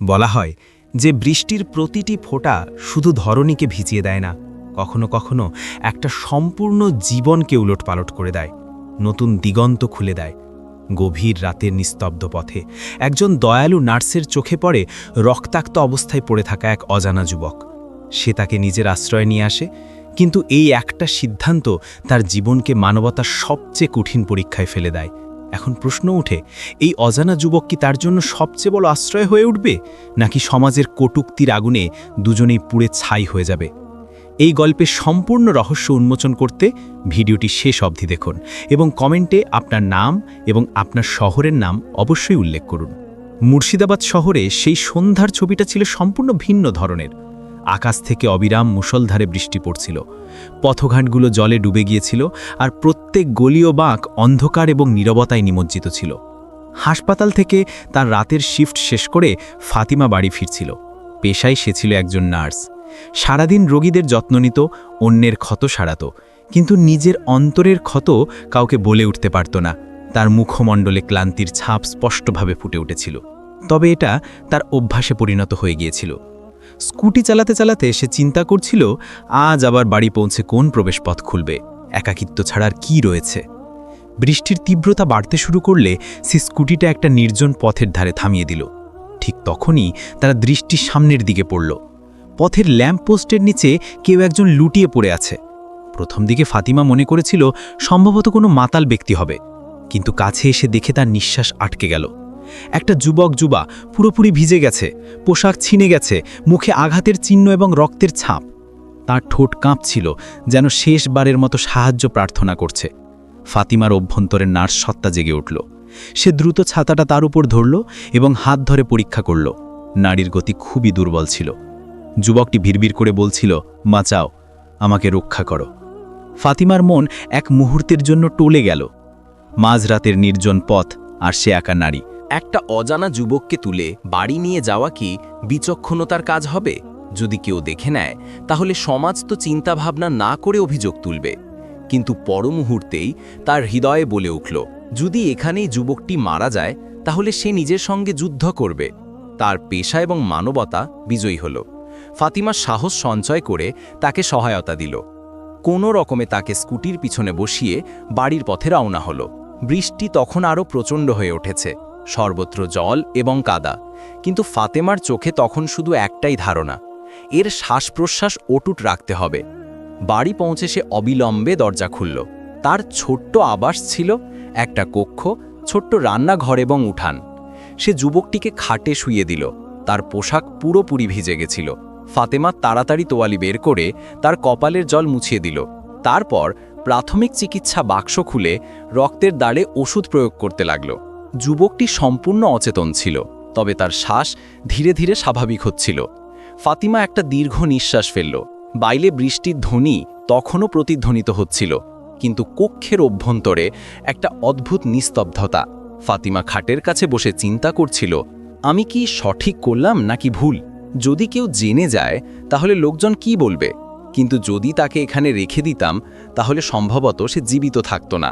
বলা হয় যে বৃষ্টির প্রতিটি ফোঁটা শুধু ধরণীকে ভিজিয়ে দেয় না, কখনো কখনো একটা সম্পূর্ণ জীবনকে উলটপালট করে দেয়, নতুন দিগন্ত খুলে দেয়। গভীর রাতের নিস্তব্ধ পথে একজন দয়ালু নার্সের চোখে পড়ে রক্তাক্ত অবস্থায় পড়ে থাকা এক অজানা যুবক। সে তাকে নিজের আশ্রয় নিয়ে আসে, কিন্তু এই একটা সিদ্ধান্ত তার জীবনকে মানবতার সবচেয়ে কঠিন পরীক্ষায় ফেলে দেয়। এখন প্রশ্ন উঠে এই অজানা যুবক কি তার জন্য সবচেয়ে বড় আশ্রয় হয়ে উঠবে, নাকি সমাজের কটুক্তির আগুনে দুজনেই পুড়ে ছাই হয়ে যাবে? এই গল্পের সম্পূর্ণ রহস্য উন্মোচন করতে ভিডিওটি শেষ অবধি দেখুন এবং কমেন্টে আপনার নাম এবং আপনার শহরের নাম অবশ্যই উল্লেখ করুন। মুর্শিদাবাদ শহরে সেই সন্ধ্যার ছবিটা ছিল সম্পূর্ণ ভিন্ন ধরনের। আকাশ থেকে অবিরাম মুষলধারে বৃষ্টি পড়ছিল। পথঘাটগুলো জলে ডুবে গিয়েছিল আর প্রত্যেক গলি ও বাঁক অন্ধকার এবং নীরবতায় নিমজ্জিত ছিল। হাসপাতাল থেকে তার রাতের শিফট শেষ করে ফাতিমা বাড়ি ফিরছিল। পেশায় সে ছিল একজন নার্স। সারাদিন রোগীদের যত্ন নিত, অন্যের ক্ষত সারাত, কিন্তু নিজের অন্তরের ক্ষত কাউকে বলে উঠতে পারত না। তার মুখমণ্ডলে ক্লান্তির ছাপ স্পষ্টভাবে ফুটে উঠেছিল। তবে এটা তার অভ্যাসে পরিণত হয়ে গিয়েছিল। স্কুটি চালাতে চালাতে সে চিন্তা করছিল, আজ আবার বাড়ি পৌঁছে কোন প্রবেশপথ খুলবে? একাকিত্ব ছাড়ার কি রয়েছে? বৃষ্টির তীব্রতা বাড়তে শুরু করলে সে স্কুটিটা একটা নির্জন পথের ধারে থামিয়ে দিল। ঠিক তখনই তারা দৃষ্টি সামনের দিকে পড়ল। পথের ল্যাম্পপোস্টের নিচে কেউ একজন লুটিয়ে পড়ে আছে। প্রথম দিকে ফাতিমা মনে করেছিল সম্ভবত কোনো মাতাল ব্যক্তি হবে, কিন্তু কাছে এসে দেখে তার নিঃশ্বাস আটকে গেল। একটা যুবক যুবা পুরোপুরি ভিজে গেছে, পোশাক ছিনে গেছে, মুখে আঘাতের চিহ্ন এবং রক্তের ছাপ। তার ঠোঁট কাঁপছিল যেন শেষবারের মতো সাহায্য প্রার্থনা করছে। ফাতিমার অভ্যন্তরের নার্স সত্তা জেগে উঠল। সে দ্রুত ছাতাটা তার উপর ধরল এবং হাত ধরে পরীক্ষা করল। নারীর গতি খুবই দুর্বল ছিল। যুবকটি ভিড়বিড় করে বলছিল মাচাও আমাকে রক্ষা করো। ফাতিমার মন এক মুহূর্তের জন্য টলে গেল। মাঝরাতের নির্জন পথ আর সে একা নারী। একটা অজানা যুবককে তুলে বাড়ি নিয়ে যাওয়া কি বিচক্ষণতার কাজ হবে? যদি কেউ দেখে নেয়, তাহলে সমাজ তো চিন্তাভাবনা না করে অভিযোগ তুলবে। কিন্তু পর মুহূর্তেই তার হৃদয়ে বলে উঠল, যদি এখানেই যুবকটি মারা যায়, তাহলে সে নিজের সঙ্গে যুদ্ধ করবে। তার পেশা এবং মানবতা বিজয়ী হল। ফাতিমা সাহস সঞ্চয় করে তাকে সহায়তা দিল। কোনো রকমে তাকে স্কুটির পিছনে বসিয়ে বাড়ির পথে রওনা হলো। বৃষ্টি তখন আরও প্রচণ্ড হয়ে উঠেছে। সর্বত্র জল এবং কাদা। কিন্তু ফাতেমার চোখে তখন শুধু একটাই ধারণা, এর শ্বাস প্রশ্বাস অটুট রাখতে হবে। বাড়ি পৌঁছে সে অবিলম্বে দরজা খুলল। তার ছোট্ট আবাস ছিল একটা কক্ষ, ছোট্ট রান্নাঘর এবং উঠান। সে যুবকটিকে খাটে শুয়ে দিল। তার পোশাক পুরোপুরি ভিজে গেছিল। ফাতেমা তাড়াতাড়ি তোয়ালি বের করে তার কপালের জল মুছিয়ে দিল। তারপর প্রাথমিক চিকিৎসা বাক্স খুলে রক্তের দাঁড়ে ওষুধ প্রয়োগ করতে লাগল। যুবকটি সম্পূর্ণ অচেতন ছিল, তবে তার শ্বাস ধীরে ধীরে স্বাভাবিক হচ্ছিল। ফাতিমা একটা দীর্ঘ নিঃশ্বাস ফেলল। বাইলে বৃষ্টির ধ্বনি তখনও প্রতিধ্বনিত হচ্ছিল, কিন্তু কক্ষের অভ্যন্তরে একটা অদ্ভুত নিস্তব্ধতা। ফাতিমা খাটের কাছে বসে চিন্তা করছিল, আমি কি সঠিক করলাম নাকি ভুল? যদি কেউ জেনে যায়, তাহলে লোকজন কি বলবে? কিন্তু যদি তাকে এখানে রেখে দিতাম, তাহলে সম্ভবত সে জীবিত থাকত না।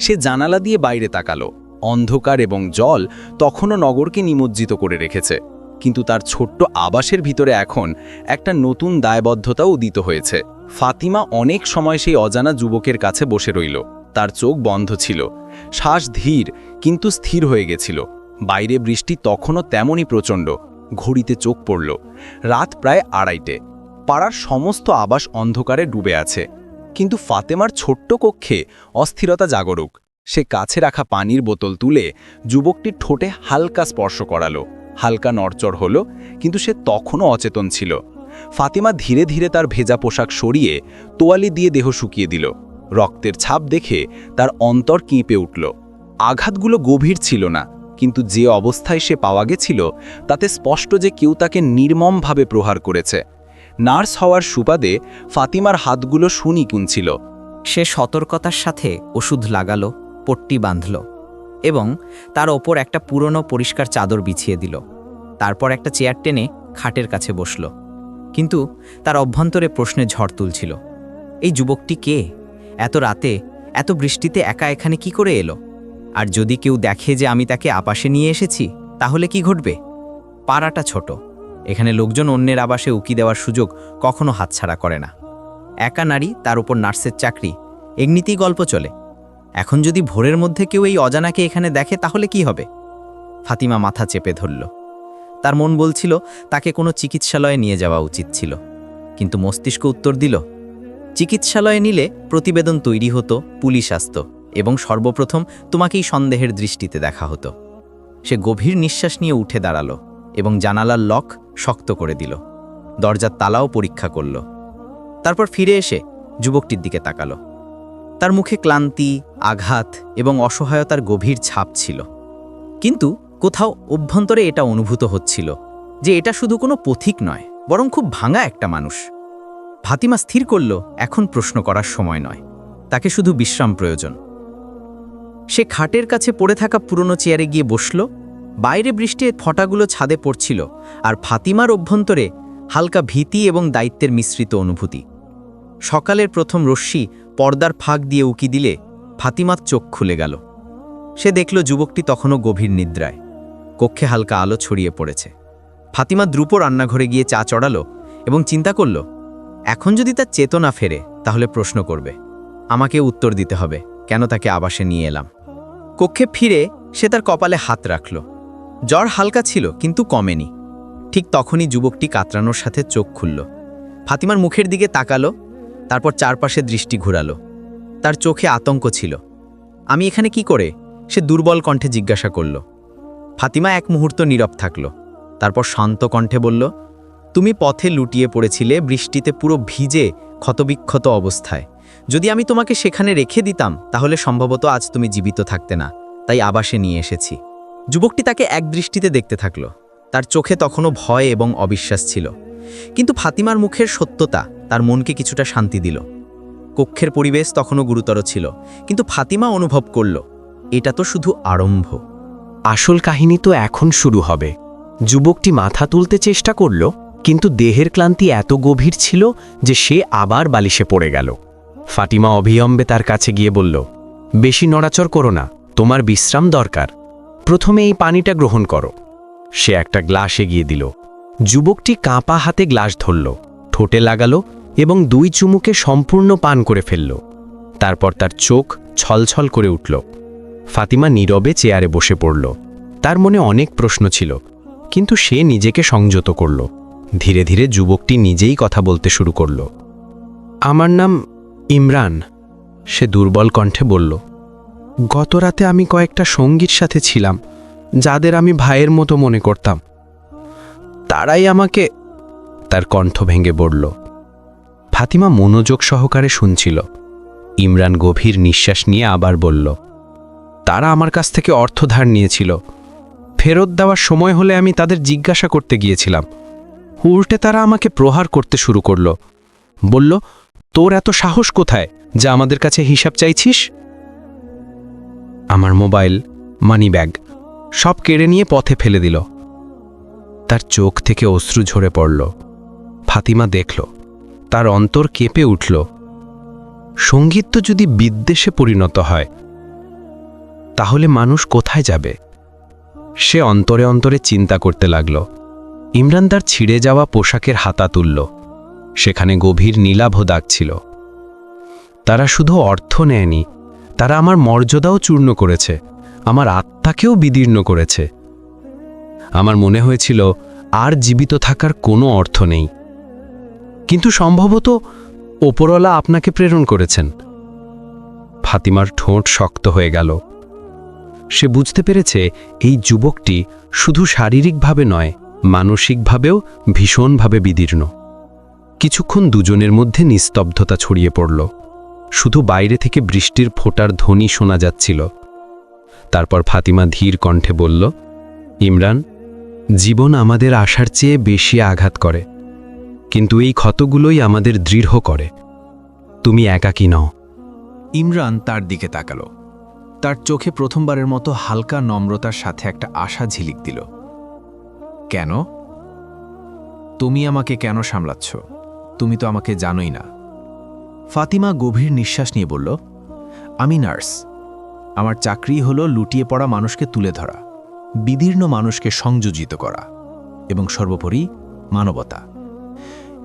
সে জানালা দিয়ে বাইরে তাকালো। অন্ধকার এবং জল তখনও নগরকে নিমজ্জিত করে রেখেছে। কিন্তু তার ছোট্ট আবাসের ভিতরে এখন একটা নতুন দায়বদ্ধতা উদিত হয়েছে। ফাতিমা অনেক সময় সেই অজানা যুবকের কাছে বসে রইল। তার চোখ বন্ধ ছিল। শ্বাস ধীর, কিন্তু স্থির হয়ে গেছিল। বাইরে বৃষ্টি তখনও তেমনই প্রচণ্ড। ঘড়িতে চোখ পড়ল। রাত প্রায় আড়াইটে। পাড়ার সমস্ত আবাস অন্ধকারে ডুবে আছে। কিন্তু ফাতেমার ছোট্ট কক্ষে অস্থিরতা জাগরুক। সে কাছে রাখা পানির বোতল তুলে যুবকটির ঠোঁটে হালকা স্পর্শ করালো। হালকা নড়চড় হলো, কিন্তু সে তখনও অচেতন ছিল। ফাতিমা ধীরে ধীরে তার ভেজা পোশাক সরিয়ে তোয়ালি দিয়ে দেহ শুকিয়ে দিল। রক্তের ছাপ দেখে তার অন্তর কেঁপে উঠল। আঘাতগুলো গভীর ছিল না, কিন্তু যে অবস্থায় সে পাওয়া গেছিল, তাতে স্পষ্ট যে কেউ তাকে নির্মমভাবে প্রহার করেছে। নার্স হওয়ার সুবাদে ফাতিমার হাতগুলো শুনি কুনছিল সে সতর্কতার সাথে ওষুধ লাগালো। পট্টি বাঁধল এবং তার ওপর একটা পুরনো পরিষ্কার চাদর বিছিয়ে দিল। তারপর একটা চেয়ার টেনে খাটের কাছে বসল। কিন্তু তার অভ্যন্তরে প্রশ্নে ঝড় তুলছিল। এই যুবকটি কে? এত রাতে, এত বৃষ্টিতে একা এখানে কি করে এলো? আর যদি কেউ দেখে যে আমি তাকে আপাশে নিয়ে এসেছি, তাহলে কি ঘটবে? পাড়াটা ছোট। এখানে লোকজন অন্যের আবাসে উকি দেওয়ার সুযোগ কখনো হাতছাড়া করে না। একা নারী, তার উপর নার্সের চাকরি। এমনিতেই গল্প চলে। এখন যদি ভোরের মধ্যে কেউ এই অজানাকে এখানে দেখে, তাহলে কি হবে? ফাতিমা মাথা চেপে ধরল। তার মন বলছিল, তাকে কোনো চিকিৎসালয়ে নিয়ে যাওয়া উচিত ছিল। কিন্তু মস্তিষ্ক উত্তর দিল, চিকিৎসালয়ে নিলে প্রতিবেদন তৈরি হতো, পুলিশ আসত, এবং সর্বপ্রথম তোমাকেই সন্দেহের দৃষ্টিতে দেখা হতো। সে গভীর নিঃশ্বাস নিয়ে উঠে দাঁড়াল এবং জানালার লক শক্ত করে দিল। দরজার তালাও পরীক্ষা করল। তারপর ফিরে এসে যুবকটির দিকে তাকালো। তার মুখে ক্লান্তি, আঘাত এবং অসহায়তার গভীর ছাপ ছিল। কিন্তু কোথাও অভ্যন্তরে এটা অনুভূত হচ্ছিল যে এটা শুধু কোনো পথিক নয়, বরং খুব ভাঙা একটা মানুষ। ফাতিমা স্থির করল, এখন প্রশ্ন করার সময় নয়। তাকে শুধু বিশ্রাম প্রয়োজন। সে খাটের কাছে পড়ে থাকা পুরনো চেয়ারে গিয়ে বসল, বাইরে বৃষ্টির ফটাগুলো ছাদে পড়ছিল আর ফাতিমার অভ্যন্তরে হালকা ভীতি এবং দায়িত্বের মিশ্রিত অনুভূতি। সকালের প্রথম রশ্মি পর্দার ফাঁক দিয়ে উকি দিলে ফাতিমার চোখ খুলে গেল। সে দেখল যুবকটি তখনও গভীর নিদ্রায়। কক্ষে হালকা আলো ছড়িয়ে পড়েছে। ফাতিমা দ্রুপ রান্নাঘরে গিয়ে চা চড়ালো এবং চিন্তা করল, এখন যদি তার চেতনা ফেরে, তাহলে প্রশ্ন করবে, আমাকে উত্তর দিতে হবে, কেন তাকে আবাসে নিয়ে এলাম? কক্ষে ফিরে সে তার কপালে হাত রাখল। জ্বর হালকা ছিল, কিন্তু কমেনি। ঠিক তখনই যুবকটি কাতরানোর সাথে চোখ খুলল। ফাতিমার মুখের দিকে তাকালো তারপর চারপাশে দৃষ্টি ঘুরালো। তার চোখে আতঙ্ক ছিল। আমি এখানে কি করে? সে দুর্বল কণ্ঠে জিজ্ঞাসা করল। ফাতিমা এক মুহূর্ত নীরব থাকল। তারপর শান্ত কণ্ঠে বলল, তুমি পথে লুটিয়ে পড়েছিলে, বৃষ্টিতে পুরো ভিজে, ক্ষতবিক্ষত অবস্থায়। যদি আমি তোমাকে সেখানে রেখে দিতাম, তাহলে সম্ভবত আজ তুমি জীবিত থাকতে না। তাই আবাসে নিয়ে এসেছি। যুবকটি তাকে এক দৃষ্টিতে দেখতে থাকল। তার চোখে তখনও ভয় এবং অবিশ্বাস ছিল। কিন্তু ফাতিমার মুখের সত্যতা তার মনকে কিছুটা শান্তি দিল। কক্ষের পরিবেশ তখনও গুরুতর ছিল, কিন্তু ফাতিমা অনুভব করল, এটা তো শুধু আরম্ভ। আসল কাহিনী তো এখন শুরু হবে। যুবকটি মাথা তুলতে চেষ্টা করল, কিন্তু দেহের ক্লান্তি এত গভীর ছিল যে সে আবার বালিশে পড়ে গেল। ফাতিমা অবিলম্বে তার কাছে গিয়ে বলল, বেশি নড়াচড় করো না, তোমার বিশ্রাম দরকার। প্রথমে এই পানিটা গ্রহণ করো। সে একটা গ্লাস এগিয়ে দিল। যুবকটি কাঁপা হাতে গ্লাস ধরল, ঠোঁটে লাগালো এবং দুই চুমুকে সম্পূর্ণ পান করে ফেলল। তারপর তার চোখ ছলছল করে উঠল। ফাতিমা নীরবে চেয়ারে বসে পড়ল। তার মনে অনেক প্রশ্ন ছিল, কিন্তু সে নিজেকে সংযত করল। ধীরে ধীরে যুবকটি নিজেই কথা বলতে শুরু করল। আমার নাম ইমরান, সে দুর্বল কণ্ঠে বলল। গত রাতে আমি কয়েকটা সঙ্গীর সাথে ছিলাম, যাদের আমি ভাইয়ের মতো মনে করতাম। তারাই আমাকে তার কণ্ঠ ভেঙে পড়ল ফাতিমা মনোযোগ সহকারে শুনছিল। ইমরান গভীর নিঃশ্বাস নিয়ে আবার বলল, তারা আমার কাছ থেকে অর্থ ধার নিয়েছিল। ফেরত দেওয়ার সময় হলে আমি তাদের জিজ্ঞাসা করতে গিয়েছিলাম। উল্টে তারা আমাকে প্রহার করতে শুরু করল। বলল, তোর এত সাহস কোথায় যা আমাদের কাছে হিসাব চাইছিস? আমার মোবাইল মানি ব্যাগ সব কেড়ে নিয়ে পথে ফেলে দিল। তার চোখ থেকে অশ্রু ঝরে পড়ল। ফাতিমা দেখল, তার অন্তর কেঁপে উঠল। সংগীত তো যদি বিদ্বেষে পরিণত হয়, তাহলে মানুষ কোথায় যাবে? সে অন্তরে অন্তরে চিন্তা করতে লাগল। ইমরান তার ছিঁড়ে যাওয়া পোশাকের হাতা তুলল। সেখানে গভীর নীলাভ দাগ ছিল তারা শুধু অর্থ নেয়নি, তারা আমার মর্যাদাও চূর্ণ করেছে, আমার আত্মাকেও বিদীর্ণ করেছে। আমার মনে হয়েছিল আর জীবিত থাকার কোনো অর্থ নেই। কিন্তু সম্ভবত ওপরওয়ালা আপনাকে প্রেরণ করেছেন। ফাতিমার ঠোঁট শক্ত হয়ে গেল। সে বুঝতে পেরেছে এই যুবকটি শুধু শারীরিকভাবে নয়, মানসিকভাবেও ভীষণভাবে বিদীর্ণ। কিছুক্ষণ দুজনের মধ্যে নিস্তব্ধতা ছড়িয়ে পড়ল। শুধু বাইরে থেকে বৃষ্টির ফোটার ধ্বনি শোনা যাচ্ছিল। তারপর ফাতিমা ধীর কণ্ঠে বলল, ইমরান জীবন আমাদের আশার চেয়ে বেশি আঘাত করে। কিন্তু এই ক্ষতগুলোই আমাদের দৃঢ় করে। তুমি একাকী নও। ইমরান তার দিকে তাকালো। তার চোখে প্রথমবারের মতো হালকা নম্রতার সাথে একটা আশা ঝিলিক দিল। কেন? তুমি আমাকে কেন সামলাচ্ছ? তুমি তো আমাকে জানোই না। ফাতিমা গভীর নিঃশ্বাস নিয়ে বলল, আমি নার্স। আমার চাকরি হলো লুটিয়ে পড়া মানুষকে তুলে ধরা। বিদীর্ণ মানুষকে সংযোজিত করা এবং সর্বোপরি মানবতা।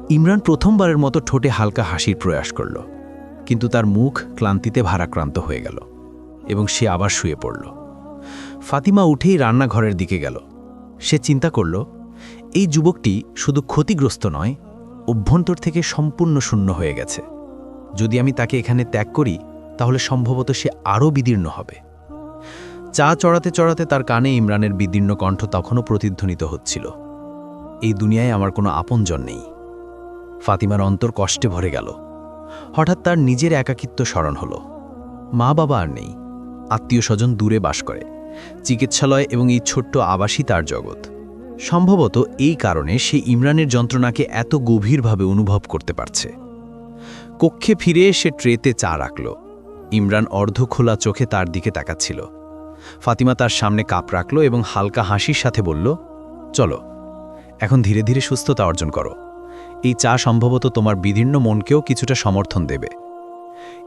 ইমরান প্রথমবারের মতো ঠোঁটে হালকা হাসির প্রয়াস করল, কিন্তু তার মুখ ক্লান্তিতে ভারাক্রান্ত হয়ে গেল এবং সে আবার শুয়ে পড়ল। ফাতিমা উঠেই রান্নাঘরের দিকে গেল। সে চিন্তা করল, এই যুবকটি শুধু ক্ষতিগ্রস্ত নয়, অভ্যন্তর থেকে সম্পূর্ণ শূন্য হয়ে গেছে। যদি আমি তাকে এখানে ত্যাগ করি, তাহলে সম্ভবত সে আরও বিদীর্ণ হবে। চা চড়াতে চড়াতে তার কানে ইমরানের বিদীর্ণ কণ্ঠ তখনও প্রতিধ্বনিত হচ্ছিল। এই দুনিয়ায় আমার কোনো আপনজন নেই। ফাতিমার অন্তর কষ্টে ভরে গেল। হঠাৎ তার নিজের একাকিত্ব স্মরণ হলো। মা বাবা আর নেই। আত্মীয় স্বজন দূরে বাস করে। চিকিৎসালয় এবং এই ছোট্ট আবাসই তার জগৎ। সম্ভবত এই কারণে সে ইমরানের যন্ত্রণাকে এত গভীরভাবে অনুভব করতে পারছে। কক্ষে ফিরে সে ট্রেতে চা রাখল। ইমরান অর্ধখোলা চোখে তার দিকে তাকাচ্ছিল। ফাতিমা তার সামনে কাপ রাখল এবং হালকা হাসির সাথে বলল, চলো, এখন ধীরে ধীরে সুস্থতা অর্জন করো। এই চা সম্ভবত তোমার বিদীর্ণ মনকেও কিছুটা সমর্থন দেবে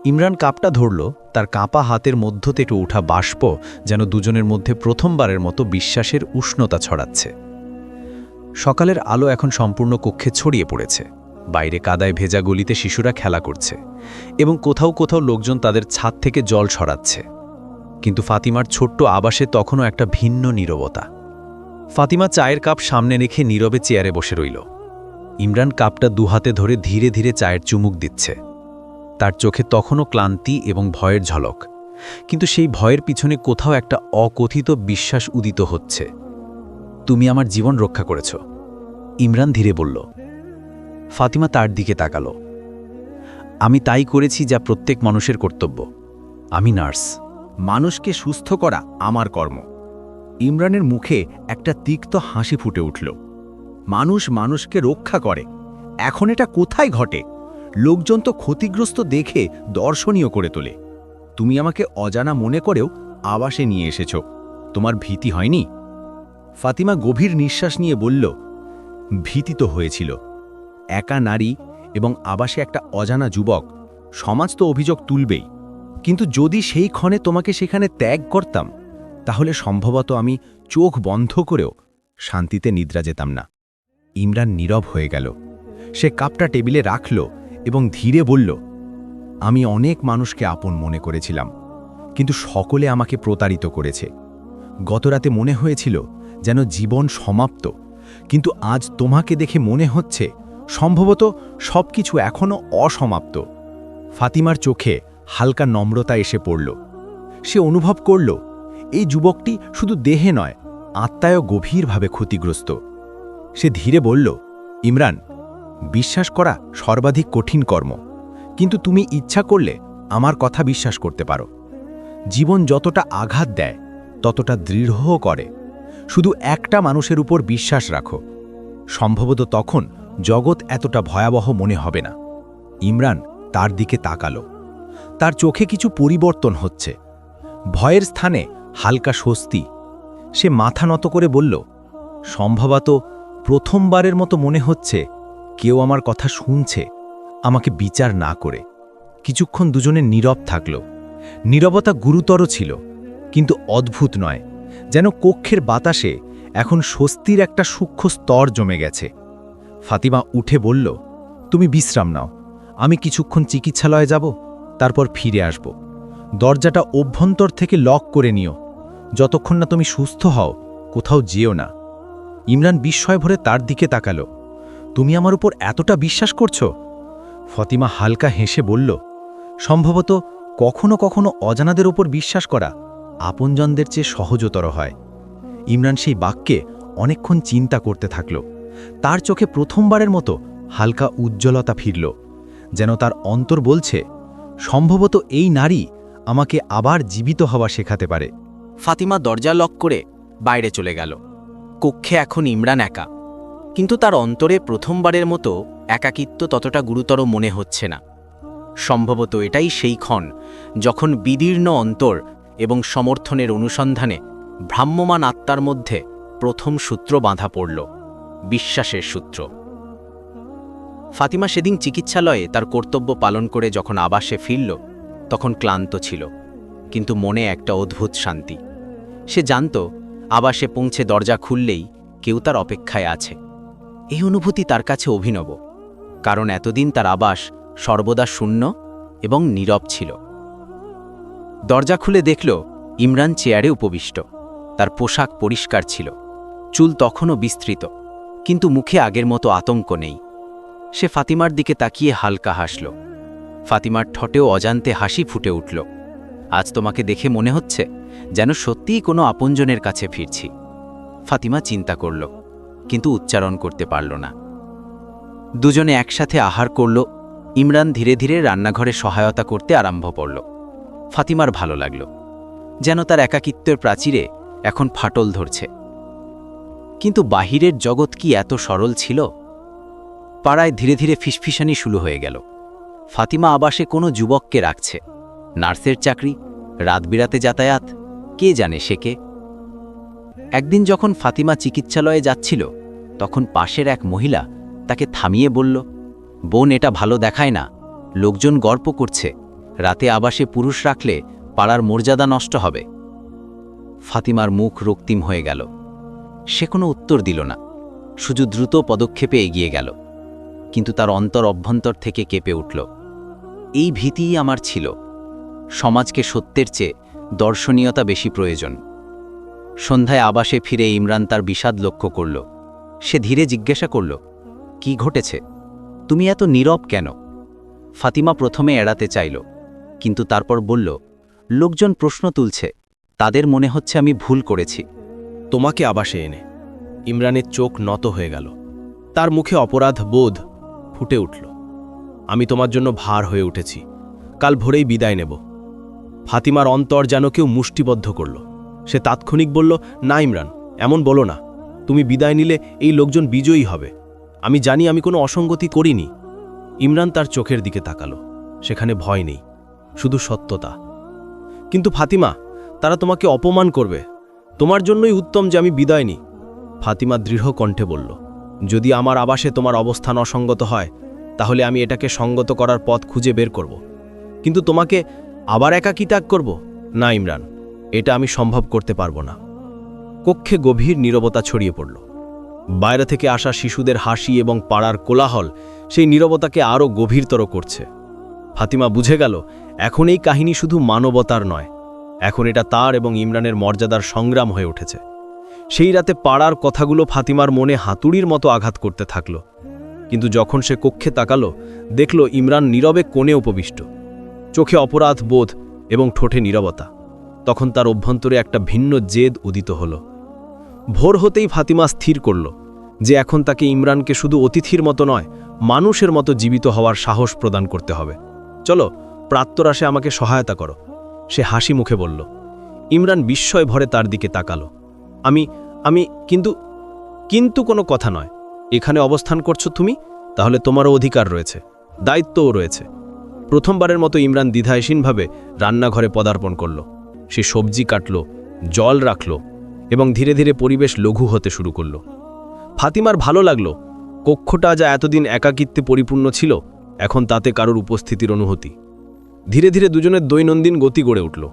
ইমরান কাপটা ধরল, তার কাঁপা হাতের মধ্য থেকে ওঠা বাষ্প যেন দুজনের মধ্যে প্রথমবারের মতো বিশ্বাসের উষ্ণতা ছড়াচ্ছে। সকালের আলো এখন সম্পূর্ণ কক্ষে ছড়িয়ে পড়েছে। বাইরে কাদায় ভেজা গলিতে শিশুরা খেলা করছে এবং কোথাও কোথাও লোকজন তাদের ছাদ থেকে জল সরাচ্ছে কিন্তু ফাতিমার ছোট্ট আবাসে তখনও একটা ভিন্ন নীরবতা। ফাতিমা চায়ের কাপ সামনে রেখে নীরবে চেয়ারে বসে রইল। ইমরান কাপটা দুহাতে ধরে ধীরে ধীরে চায়ের চুমুক দিচ্ছে। তার চোখে তখনও ক্লান্তি এবং ভয়ের ঝলক। কিন্তু সেই ভয়ের পিছনে কোথাও একটা অকথিত বিশ্বাস উদিত হচ্ছে। তুমি আমার জীবন রক্ষা করেছ। ইমরান ধীরে বলল। ফাতিমা তার দিকে তাকালো। আমি তাই করেছি যা প্রত্যেক মানুষের কর্তব্য। আমি নার্স। মানুষকে সুস্থ করা আমার কর্ম। ইমরানের মুখে একটা তিক্ত হাসি ফুটে উঠল। মানুষ মানুষকে রক্ষা করে। এখন এটা কোথায় ঘটে? লোকজন তো ক্ষতিগ্রস্ত দেখে দর্শনীয় করে তোলে। তুমি আমাকে অজানা মনে করেও আবাসে নিয়ে এসেছ। তোমার ভীতি হয়নি? ফাতিমা গভীর নিঃশ্বাস নিয়ে বলল, ভীতি তো হয়েছিল। একা নারী এবং আবাসে একটা অজানা যুবক, সমাজ তো অভিযোগ তুলবেই। কিন্তু যদি সেই ক্ষণে তোমাকে সেখানে ত্যাগ করতাম, তাহলে সম্ভবত আমি চোখ বন্ধ করেও শান্তিতে নিদ্রা যেতাম না। ইমরান নীরব হয়ে গেল। সে কাপটা টেবিলে রাখল এবং ধীরে বলল, আমি অনেক মানুষকে আপন মনে করেছিলাম, কিন্তু সকলে আমাকে প্রতারিত করেছে। গতরাতে মনে হয়েছিল যেন জীবন সমাপ্ত, কিন্তু আজ তোমাকে দেখে মনে হচ্ছে সম্ভবত সবকিছু এখনও অসমাপ্ত। ফাতিমার চোখে হালকা নম্রতা এসে পড়ল। সে অনুভব করল, এই যুবকটি শুধু দেহে নয়, আত্মায়ও গভীরভাবে ক্ষতিগ্রস্ত। সে ধীরে বলল, ইমরান, বিশ্বাস করা সর্বাধিক কঠিন কর্ম, কিন্তু তুমি ইচ্ছা করলে আমার কথা বিশ্বাস করতে পারো। জীবন যতটা আঘাত দেয়, ততটা দৃঢ়ও করে। শুধু একটা মানুষের উপর বিশ্বাস রাখো। সম্ভবত তখন জগৎ এতটা ভয়াবহ মনে হবে না। ইমরান তার দিকে তাকালো। তার চোখে কিছু পরিবর্তন হচ্ছে। ভয়ের স্থানে হালকা স্বস্তি। সে মাথা নত করে বলল, সম্ভবত প্রথমবারের মতো মনে হচ্ছে কেউ আমার কথা শুনছে, আমাকে বিচার না করে। কিছুক্ষণ দুজনে নীরব থাকল। নীরবতা গুরুতর ছিল, কিন্তু অদ্ভুত নয়, যেন কক্ষের বাতাসে এখন স্বস্তির একটা সূক্ষ্ম স্তর জমে গেছে। ফাতিমা উঠে বলল, তুমি বিশ্রাম নাও, আমি কিছুক্ষণ চিকিৎসালয়ে যাব। তারপর ফিরে আসব। দরজাটা অভ্যন্তর থেকে লক করে নিও। যতক্ষণ না তুমি সুস্থ হও, কোথাও যেও না। ইমরান বিস্ময় ভরে তার দিকে তাকালো। তুমি আমার উপর এতটা বিশ্বাস করছ? ফতিমা হালকা হেসে বলল, সম্ভবত কখনো কখনো অজানাদের ওপর বিশ্বাস করা আপনজনদের চেয়ে সহজতর হয়। ইমরান সেই বাক্যে অনেকক্ষণ চিন্তা করতে থাকল। তার চোখে প্রথমবারের মতো হালকা উজ্জ্বলতা ফিরল, যেন তার অন্তর বলছে সম্ভবত এই নারী আমাকে আবার জীবিত হওয়া শেখাতে পারে। ফাতিমা দরজা লক করে বাইরে চলে গেল। কক্ষে এখন ইমরান একা। কিন্তু তার অন্তরে প্রথমবারের মতো একাকিত্ব ততটা গুরুতর মনে হচ্ছে না। সম্ভবত এটাই সেই ক্ষণ যখন বিদীর্ণ অন্তর এবং সমর্থনের অনুসন্ধানে ভ্রাম্যমান আত্মার মধ্যে প্রথম সূত্র বাঁধা পড়ল, বিশ্বাসের সূত্র। ফাতিমা সেদিন চিকিৎসালয়ে তার কর্তব্য পালন করে যখন আবাসে ফিরল, তখন ক্লান্ত ছিল, কিন্তু মনে একটা অদ্ভুত শান্তি। সে জানত, আবাসে পৌঁছে দরজা খুললেই কেউ তার অপেক্ষায় আছে। এই অনুভূতি তার কাছে অভিনব, কারণ এতদিন তার আবাস সর্বদা শূন্য এবং নীরব ছিল। দরজা খুলে দেখল, ইমরান চেয়ারে উপবিষ্ট। তার পোশাক পরিষ্কার ছিল, চুল তখনও বিস্তৃত, কিন্তু মুখে আগের মতো আতঙ্ক নেই। সে ফাতিমার দিকে তাকিয়ে হালকা হাসল। ফাতিমার ঠটেও অজান্তে হাসি ফুটে উঠল। আজ তোমাকে দেখে মনে হচ্ছে যেন সত্যিই কোনো আপনজনের কাছে ফিরছি। ফাতিমা চিন্তা করল, কিন্তু উচ্চারণ করতে পারল না। দুজনে একসাথে আহার করল, ইমরান ধীরে ধীরে রান্নাঘরে সহায়তা করতে আরম্ভ করল। ফাতিমার ভালো লাগল, যেন তার একাকিত্বের প্রাচীরে এখন ফাটল ধরছে। কিন্তু বাহিরের জগৎ কি এত সরল ছিল? পাড়ায় ধীরে ধীরে ফিসফিসানি শুরু হয়ে গেল। ফাতিমা আবাসে কোনো যুবককে রাখছে। নার্সের চাকরি, রাত বিরাতে যাতায়াত, কে জানে সে কে। একদিন যখন ফাতিমা চিকিৎসালয়ে যাচ্ছিল, তখন পাশের এক মহিলা তাকে থামিয়ে বলল, বোন, এটা ভালো দেখায় না। লোকজন গর্ব করছে। রাতে আবাসে পুরুষ রাখলে পাড়ার মর্যাদা নষ্ট হবে। ফাতিমার মুখ রক্তিম হয়ে গেল। সে কোনো উত্তর দিল না। শুধু দ্রুত পদক্ষেপে এগিয়ে গেল। কিন্তু তার অন্তর অভ্যন্তর থেকে কেঁপে উঠল। এই ভীতিই আমার ছিল। সমাজকে সত্যের চেয়ে দর্শনীয়তা বেশি প্রয়োজন। সন্ধ্যায় আবাসে ফিরে ইমরান তার বিষাদ লক্ষ্য করল। সে ধীরে জিজ্ঞাসা করল, কি ঘটেছে? তুমি এত নীরব কেন? ফাতিমা প্রথমে এড়াতে চাইল, কিন্তু তারপর বলল, লোকজন প্রশ্ন তুলছে। তাদের মনে হচ্ছে আমি ভুল করেছি। তোমাকে আবাসে এনে ইমরানের চোখ নত হয়ে গেল। তার মুখে অপরাধ বোধ ফুটে উঠল। আমি তোমার জন্য ভার হয়ে উঠেছি। কাল ভোরেই বিদায় নেব। ফাতিমার অন্তর যেন কেউ মুষ্টিবদ্ধ করল। সে তাৎক্ষণিক বলল, না, ইমরান, এমন বলো না। তুমি বিদায় নিলে এই লোকজন বিজয়ী হবে। আমি জানি আমি কোনো অসঙ্গতি করিনি। ইমরান তার চোখের দিকে তাকালো। সেখানে ভয় নেই, শুধু সত্যতা। কিন্তু ফাতিমা, তারা তোমাকে অপমান করবে। তোমার জন্যই উত্তম যে আমি বিদায় নিই। ফাতিমা দৃঢ় কণ্ঠে বলল যদি আমার আবাসে তোমার অবস্থান অসঙ্গত হয়, তাহলে আমি এটাকে সঙ্গত করার পথ খুঁজে বের করব। কিন্তু তোমাকে আবার একাকী ত্যাগ করব? না, ইমরান, এটা আমি সম্ভব করতে পারব না। কক্ষে গভীর নীরবতা ছড়িয়ে পড়ল। বাইরে থেকে আসা শিশুদের হাসি এবং পাড়ার কোলাহল সেই নীরবতাকে আরও গভীরতর করছে। ফাতিমা বুঝে গেল, এখন এই কাহিনী শুধু মানবতার নয়, এখন এটা তার এবং ইমরানের মর্যাদার সংগ্রাম হয়ে উঠেছে। সেই রাতে পাড়ার কথাগুলো ফাতিমার মনে হাতুড়ির মতো আঘাত করতে থাকল। কিন্তু যখন সে কক্ষে তাকালো, দেখল ইমরান নীরবে কোণে উপবিষ্ট। চোখে অপরাধ বোধ এবং ঠোঁটে নীরবতা। তখন তার অভ্যন্তরে একটা ভিন্ন জেদ উদিত হল। ভোর হতেই ফাতিমা স্থির করল যে এখন তাকে ইমরানকে শুধু অতিথির মতো নয়, মানুষের মতো জীবিত হওয়ার সাহস প্রদান করতে হবে। চলো প্রাত্যরাসে আমাকে সহায়তা করো। সে হাসি মুখে বলল। ইমরান বিস্ময় ভরে তার দিকে তাকালো। আমি আমি কিন্তু কিন্তু কোনো কথা নয়। এখানে অবস্থান করছ তুমি, তাহলে তোমারও অধিকার রয়েছে, দায়িত্বও রয়েছে। প্রথমবারের মতো ইমরান দ্বিধায়সীনভাবে রান্নাঘরে পদার্পণ করল। সে সবজি কাটল, জল রাখল এবং ধীরে ধীরে পরিবেশ লঘু হতে শুরু করল। ফাতিমার ভালো লাগল, কক্ষটা যা এতদিন একাকিত্বে পরিপূর্ণ ছিল, এখন তাতে কারোর উপস্থিতির অনুভূতি। ধীরে ধীরে দুজনের দৈনন্দিন গতি গড়ে উঠল।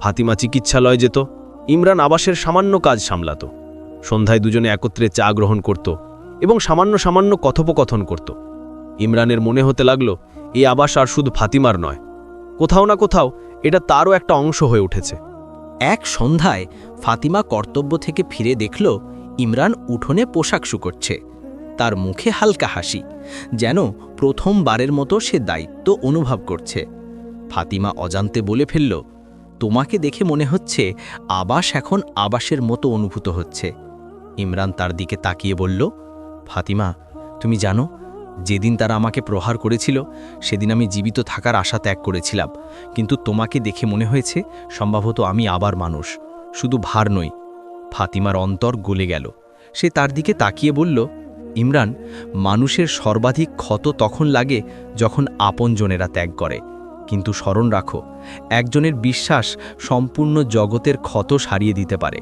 ফাতিমা চিকিৎসালয় যেত ইমরান আবাসের সামান্য কাজ সামলাত। সন্ধ্যায় দুজনে একত্রে চা গ্রহণ করত এবং সামান্য সামান্য কথোপকথন করত। ইমরানের মনে হতে লাগল এই আবাস আর শুধু ফাতিমার নয়। কোথাও না কোথাও এটা তারও একটা অংশ হয়ে উঠেছে। এক সন্ধ্যায় ফাতিমা কর্তব্য থেকে ফিরে দেখল, ইমরান উঠোনে পোশাক শুকোচ্ছে। তার মুখে হালকা হাসি, যেন প্রথমবারের মতো সে দায়িত্ব অনুভব করছে। ফাতিমা অজান্তে বলে ফেলল তোমাকে দেখে মনে হচ্ছে আবাস এখন আবাসের মতো অনুভূত হচ্ছে। ইমরান তার দিকে তাকিয়ে বলল, ফাতিমা, তুমি জানো, যেদিন তারা আমাকে প্রহার করেছিল, সেদিন আমি জীবিত থাকার আশা ত্যাগ করেছিলাম। কিন্তু তোমাকে দেখে মনে হয়েছে, সম্ভবত আমি আবার মানুষ, শুধু ভার নই। ফাতিমার অন্তর গলে গেল। সে তার দিকে তাকিয়ে বলল, ইমরান, মানুষের সর্বাধিক ক্ষত তখন লাগে যখন আপনজনেরা ত্যাগ করে। কিন্তু স্মরণ রাখো, একজনের বিশ্বাস সম্পূর্ণ জগতের ক্ষত সারিয়ে দিতে পারে।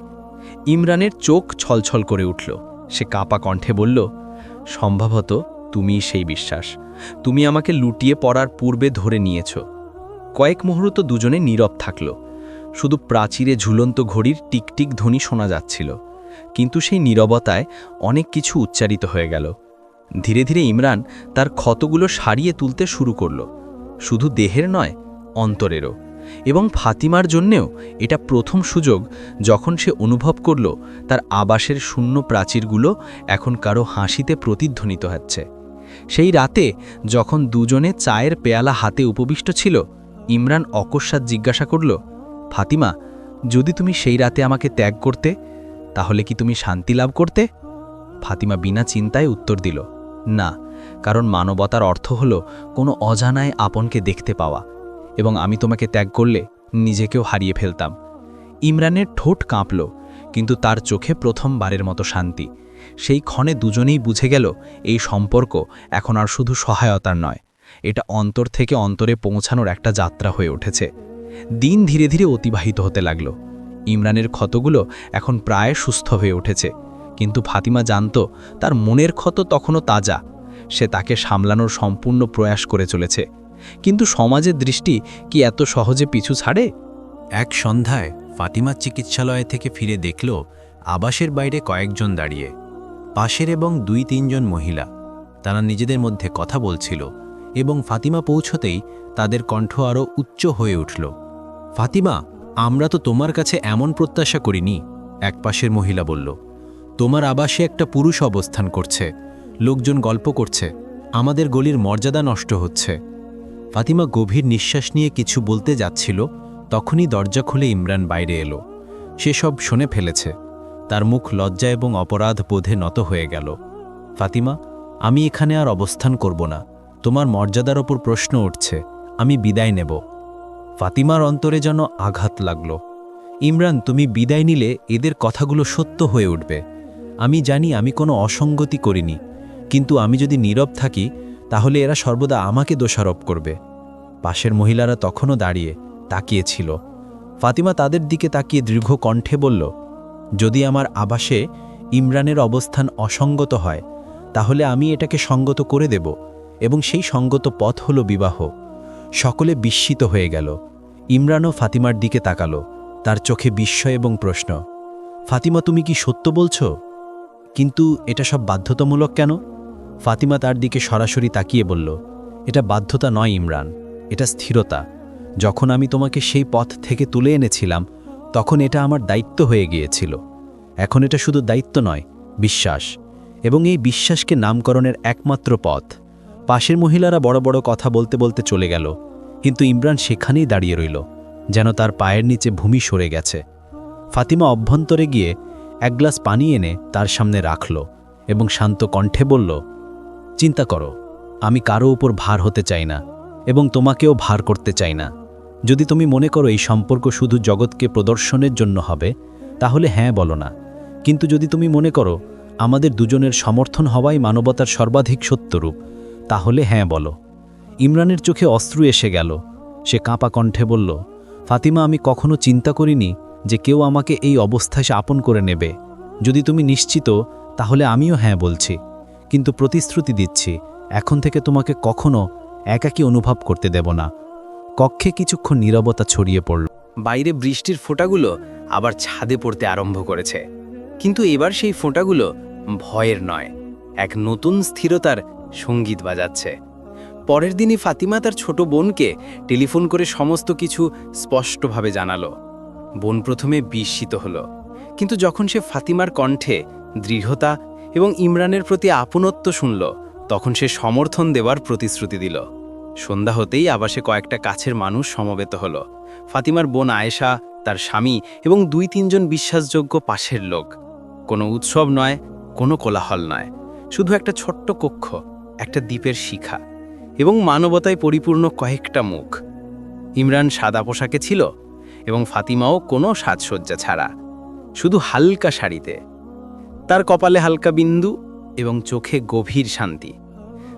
ইমরানের চোখ ছলছল করে উঠল। সে কাপা কণ্ঠে বলল, সম্ভবত তুমি সেই বিশ্বাস। তুমি আমাকে লুটিয়ে পড়ার পূর্বে ধরে নিয়েছ। কয়েক মুহূর্ত দুজনে নীরব থাকল। শুধু প্রাচীরে ঝুলন্ত ঘড়ির টিকটিক ধ্বনি শোনা যাচ্ছিল। কিন্তু সেই নীরবতায় অনেক কিছু উচ্চারিত হয়ে গেল। ধীরে ধীরে ইমরান তার ক্ষতগুলো সারিয়ে তুলতে শুরু করল। শুধু দেহের নয়, অন্তরেরও। এবং ফাতিমার জন্যেও এটা প্রথম সুযোগ যখন সে অনুভব করল তার আবাসের শূন্য প্রাচীরগুলো এখন কারও হাসিতে প্রতিধ্বনিত হচ্ছে। সেই রাতে যখন দুজনে চায়ের পেয়ালা হাতে উপবিষ্ট ছিল, ইমরান অকস্মাৎ জিজ্ঞাসা করল, ফাতিমা, যদি তুমি সেই রাতে আমাকে ত্যাগ করতে, তাহলে কি তুমি শান্তি লাভ করতে? ফাতিমা বিনা চিন্তায় উত্তর দিল, না। কারণ মানবতার অর্থ হল কোনো অজানায় আপনকে দেখতে পাওয়া, এবং আমি তোমাকে ত্যাগ করলে নিজেকেও হারিয়ে ফেলতাম। ইমরানের ঠোঁট কাঁপল, কিন্তু তার চোখে প্রথমবারের মতো শান্তি। সেই ক্ষণে দুজনেই বুঝে গেল, এই সম্পর্ক এখন আর শুধু সহায়তার নয়, এটা অন্তর থেকে অন্তরে পৌঁছানোর একটা যাত্রা হয়ে উঠেছে। দিন ধীরে ধীরে অতিবাহিত হতে লাগল। ইমরানের ক্ষতগুলো এখন প্রায় সুস্থ হয়ে উঠেছে, কিন্তু ফাতিমা জানত, তার মনের ক্ষত তখনও তাজা। সে তাকে সামলানোর সম্পূর্ণ প্রয়াস করে চলেছে। কিন্তু সমাজের দৃষ্টি কি এত সহজে পিছু ছাড়ে? এক সন্ধ্যায় ফাতিমা চিকিৎসালয় থেকে ফিরে দেখল আবাসের বাইরে কয়েকজন দাঁড়িয়ে। পাশের এবং দুই তিনজন মহিলা। তারা নিজেদের মধ্যে কথা বলছিল এবং ফাতিমা পৌঁছতেই তাদের কণ্ঠ আরও উচ্চ হয়ে উঠল। ফাতিমা, আমরা তো তোমার কাছে এমন প্রত্যাশা করিনি এক পাশের মহিলা বলল। তোমার আবাসে একটা পুরুষ অবস্থান করছে লোকজন গল্প করছে, আমাদের গলির মর্যাদা নষ্ট হচ্ছে। ফাতিমা গভীর নিঃশ্বাস নিয়ে কিছু বলতে যাচ্ছিল, তখনই দরজা খুলে ইমরান বাইরে এলো। সে সব শুনে ফেলেছে। তার মুখ লজ্জা এবং অপরাধ বোধে নত হয়ে গেল। ফাতিমা, আমি এখানে আর অবস্থান করব না। তোমার মর্যাদার ওপর প্রশ্ন উঠছে, আমি বিদায় নেব। ফাতিমার অন্তরে যেন আঘাত লাগল। ইমরান, তুমি বিদায় নিলে এদের কথাগুলো সত্য হয়ে উঠবে। আমি জানি আমি কোনো অসঙ্গতি করিনি। কিন্তু আমি যদি নীরব থাকি, তাহলে এরা সর্বদা আমাকে দোষারোপ করবে। পাশের মহিলারা তখনও দাঁড়িয়ে তাকিয়েছিল। ফাতিমা তাদের দিকে তাকিয়ে দীর্ঘ কণ্ঠে বলল, যদি আমার আবাসে ইমরানের অবস্থান অসঙ্গত হয়, তাহলে আমি এটাকে সঙ্গত করে দেব এবং সেই সঙ্গত পথ হল বিবাহ। সকলে বিস্মিত হয়ে গেল। ইমরানও ফাতিমার দিকে তাকালো, তার চোখে বিস্ময় এবং প্রশ্ন, ফাতিমা, তুমি কি সত্য বলছো? কিন্তু এটা সব বাধ্যতামূলক কেন? ফাতিমা তার দিকে সরাসরি তাকিয়ে বলল, এটা বাধ্যতা নয় ইমরান, এটা স্থিরতা। যখন আমি তোমাকে সেই পথ থেকে তুলে এনেছিলাম, তখন এটা আমার দায়িত্ব হয়ে গিয়েছিল। এখন এটা শুধু দায়িত্ব নয়, বিশ্বাস। এবং এই বিশ্বাসকে নামকরণের একমাত্র পথ। পাশের মহিলারা বড় বড় কথা বলতে বলতে চলে গেল, কিন্তু ইমরান সেখানেই দাঁড়িয়ে রইল, যেন তার পায়ের নিচে ভূমি সরে গেছে। ফাতিমা অভ্যন্তরে গিয়ে এক গ্লাস পানি এনে তার সামনে রাখল এবং শান্ত কণ্ঠে বলল চিন্তা করো, আমি কারও উপর ভার হতে চাই না এবং তোমাকেও ভার করতে চাই না। যদি তুমি মনে করো এই সম্পর্ক শুধু জগৎকে প্রদর্শনের জন্য হবে, তাহলে হ্যাঁ বলো না। কিন্তু যদি তুমি মনে করো আমাদের দুজনের সমর্থন হওয়াই মানবতার সর্বাধিক সত্যরূপ তাহলে হ্যাঁ বলো। ইমরানের চোখে অস্ত্র এসে গেল। সে কাঁপা কণ্ঠে বলল, ফাতিমা, আমি কখনো চিন্তা করিনি যে কেউ আমাকে এই অবস্থায় আপন করে নেবে। যদি তুমি নিশ্চিত, তাহলে আমিও হ্যাঁ বলছি। কিন্তু প্রতিশ্রুতি দিচ্ছি, এখন থেকে তোমাকে কখনো একাকী অনুভব করতে দেব না। কক্ষে কিছুক্ষণ নীরবতা ছড়িয়ে পড়ল। বাইরে বৃষ্টির ফোঁটাগুলো আবার ছাদে পড়তে আরম্ভ করেছে। কিন্তু এবার সেই ফোঁটাগুলো ভয়ের নয়, এক নতুন স্থিরতার সংগীত বাজাচ্ছে। পরের দিনই ফাতিমা তার ছোট বোনকে টেলিফোন করে সমস্ত কিছু স্পষ্টভাবে জানালো। বোন প্রথমে বিস্মিত হলো, কিন্তু যখন সে ফাতিমার কণ্ঠে দৃঢ়তা এবং ইমরানের প্রতি আপনত্ব শুনল। তখন সে সমর্থন দেওয়ার প্রতিশ্রুতি দিল। সন্ধ্যা হতেই আবাসে কয়েকটা কাছের মানুষ সমবেত হল। ফাতিমার বোন আয়েশা, তার স্বামী এবং দুই তিনজন বিশ্বাসযোগ্য পাশের লোক। কোনো উৎসব নয়, কোনো কোলাহল নয়। শুধু একটা ছোট্ট কক্ষ, একটা দ্বীপের শিখা এবং মানবতায় পরিপূর্ণ কয়েকটা মুখ। ইমরান সাদা পোশাকে ছিল এবং ফাতিমাও কোনো সাজসজ্জা ছাড়া। শুধু হালকা শাড়িতে। তার কপালে হালকা বিন্দু এবং চোখে গভীর শান্তি।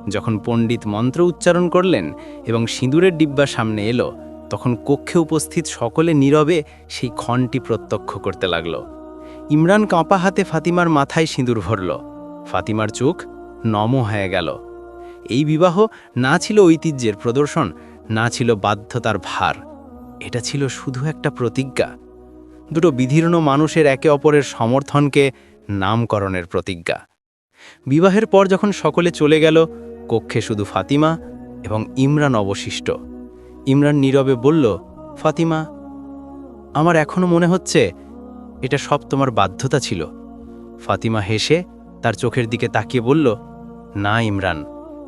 যখন পণ্ডিত মন্ত্র উচ্চারণ করলেন এবং সিঁদুরের ডিব্বা সামনে এলো, তখন কক্ষে উপস্থিত সকলে নীরবে সেই ক্ষণটি প্রত্যক্ষ করতে লাগল। ইমরান কাঁপা হাতে ফাতিমার মাথায় সিঁদুর ভরল। ফাতিমার চোখ নম হয়ে গেল। এই বিবাহ না ছিল ঐতিহ্যের প্রদর্শন, না ছিল বাধ্যতার ভার। এটা ছিল শুধু একটা প্রতিজ্ঞা। দুটো বিধীর্ণ মানুষের একে অপরের সমর্থনকে নামকরণের প্রতিজ্ঞা। বিবাহের পর যখন সকলে চলে গেল, কক্ষে শুধু ফাতিমা এবং ইমরান অবশিষ্ট। ইমরান নীরবে বলল, ফাতিমা, আমার এখনও মনে হচ্ছে এটা সব তোমার বাধ্যতা ছিল। ফাতিমা হেসে তার চোখের দিকে তাকিয়ে বলল, না ইমরান,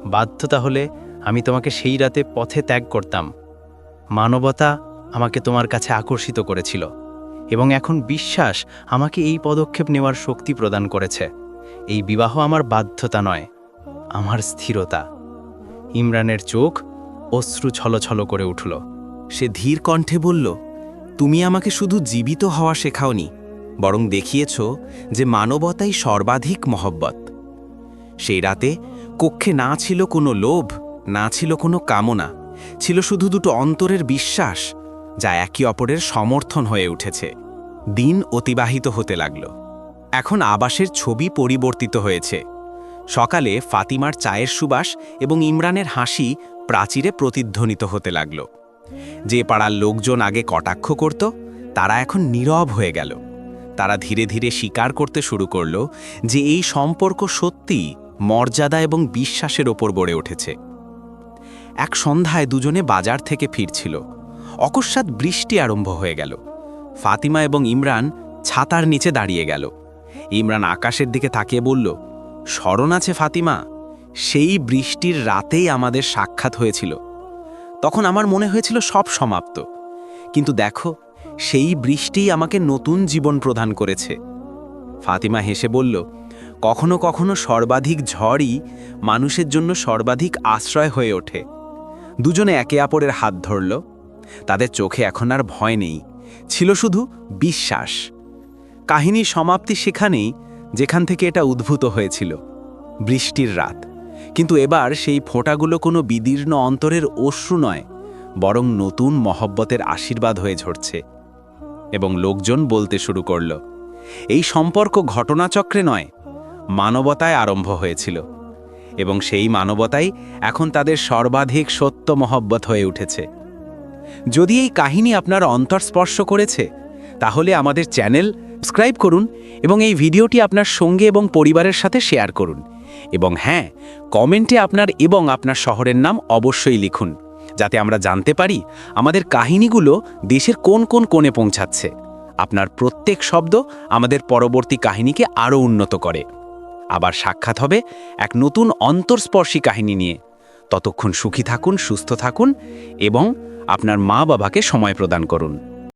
বাধ্যতা হলে আমি তোমাকে সেই রাতে পথে ত্যাগ করতাম। মানবতা আমাকে তোমার কাছে আকর্ষিত করেছিল। এবং এখন বিশ্বাস আমাকে এই পদক্ষেপ নেওয়ার শক্তি প্রদান করেছে। এই বিবাহ আমার বাধ্যতা নয়, আমার স্থিরতা। ইমরানের চোখ অশ্রু ছলছল করে উঠল। সে ধীর কণ্ঠে বলল, তুমি আমাকে শুধু জীবিত হওয়া শেখাওনি, বরং দেখিয়েছ যে মানবতাই সর্বাধিক মহব্বত। সেই রাতে কক্ষে না ছিল কোনো লোভ, না ছিল কোনো কামনা, ছিল শুধু দুটো অন্তরের বিশ্বাস যা একে অপরের সমর্থন হয়ে উঠেছে। দিন অতিবাহিত হতে লাগল। এখন আবাসের ছবি পরিবর্তিত হয়েছে। সকালে ফাতিমার চায়ের সুবাস এবং ইমরানের হাসি প্রাচীরে প্রতিধ্বনিত হতে লাগল। যে পাড়ার লোকজন আগে কটাক্ষ করত, তারা এখন নীরব হয়ে গেল। তারা ধীরে ধীরে স্বীকার করতে শুরু করল যে এই সম্পর্ক সত্যিই মর্যাদা এবং বিশ্বাসের ওপর গড়ে উঠেছে। এক সন্ধ্যায় দুজনে বাজার থেকে ফিরছিল। অকস্মাৎ বৃষ্টি আরম্ভ হয়ে গেল। ফাতিমা এবং ইমরান ছাতার নিচে দাঁড়িয়ে গেল। ইমরান আকাশের দিকে তাকিয়ে বলল, স্মরণ আছে ফাতিমা, সেই বৃষ্টির রাতেই আমাদের সাক্ষাৎ হয়েছিল। তখন আমার মনে হয়েছিল সব সমাপ্ত। কিন্তু দেখো, সেই বৃষ্টিই আমাকে নতুন জীবন প্রদান করেছে। ফাতিমা হেসে বলল, কখনো কখনো সর্বাধিক ঝড়ই মানুষের জন্য সর্বাধিক আশ্রয় হয়ে ওঠে। দুজনে একে অপরের হাত ধরল। তাদের চোখে এখন আর ভয় নেই। ছিল শুধু বিশ্বাস। কাহিনীর সমাপ্তি সেখানেই, যেখান থেকে এটা উদ্ভূত হয়েছিল, বৃষ্টির রাত। কিন্তু এবার সেই ফোঁটাগুলো কোনো বিদীর্ণ অন্তরের অশ্রু নয়, বরং নতুন মহব্বতের আশীর্বাদ হয়ে ঝরছে। এবং লোকজন বলতে শুরু করল, এই সম্পর্ক ঘটনাচক্রে নয়, মানবতায় আরম্ভ হয়েছিল। এবং সেই মানবতাই এখন তাদের সর্বাধিক সত্য মহব্বত হয়ে উঠেছে। যদি এই কাহিনী আপনার অন্তর স্পর্শ করেছে, তাহলে আমাদের চ্যানেল সাবস্ক্রাইব করুন এবং এই ভিডিওটি আপনার সঙ্গে এবং পরিবারের সাথে শেয়ার করুন। এবং হ্যাঁ কমেন্টে আপনার এবং আপনার শহরের নাম অবশ্যই লিখুন, যাতে আমরা জানতে পারি আমাদের কাহিনীগুলো দেশের কোন কোন কোণে পৌঁছাচ্ছে। আপনার প্রত্যেক শব্দ আমাদের পরবর্তী কাহিনীকে আরও উন্নত করে। আবার সাক্ষাৎ হবে এক নতুন অন্তর্স্পর্শী কাহিনী নিয়ে। ততক্ষণ সুখী থাকুন সুস্থ থাকুন এবং আপনার মা বাবাকে সময় প্রদান করুন।